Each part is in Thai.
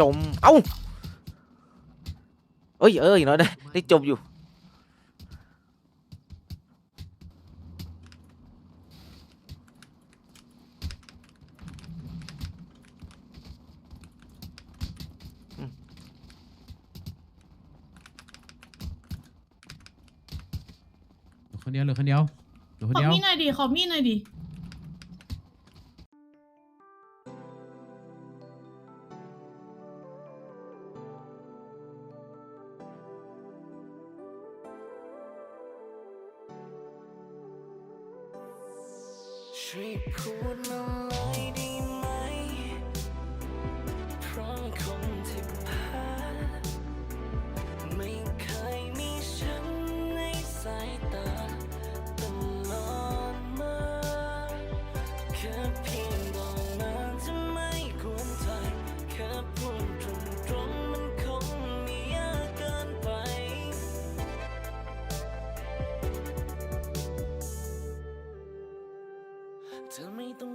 จม เอ้าเอ้ยเอออย่างน้อยได้ได้จมอยู่เหลือคนเดียวเหลือคนเดียวเหลือคนขอเดียว มีดหน่อยดิขอมีดหน่อยดิ ช่วยพูดมาเลยได้ไหม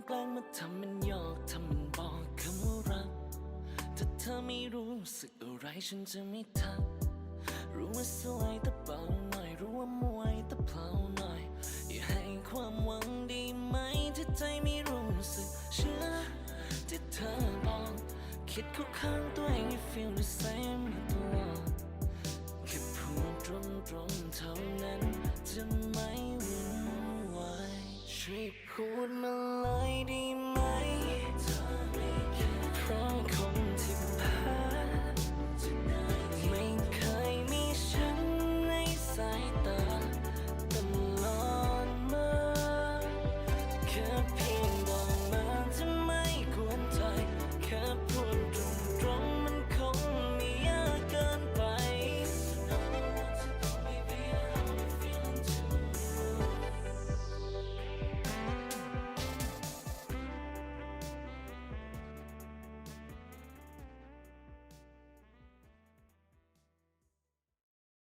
แกล้งมาทำมันหยอกทำมันบอกคำว่ารัก ถ้าเธอไม่รู้สึกอะไรฉันจะไม่ทัก รู้ว่าสวยแต่เบาหน่อย รู้ว่ามวยแต่เพลาหน่อย อย่าให้ความหวังดีไหมถ้าใจไม่รู้สึกเชื่อที่เธอบอก คิดเข้าข้างตัวเองให้ feel the same อยู่ตลอดแค่พูดตรงๆเท่านั้นจะไม่วุ่น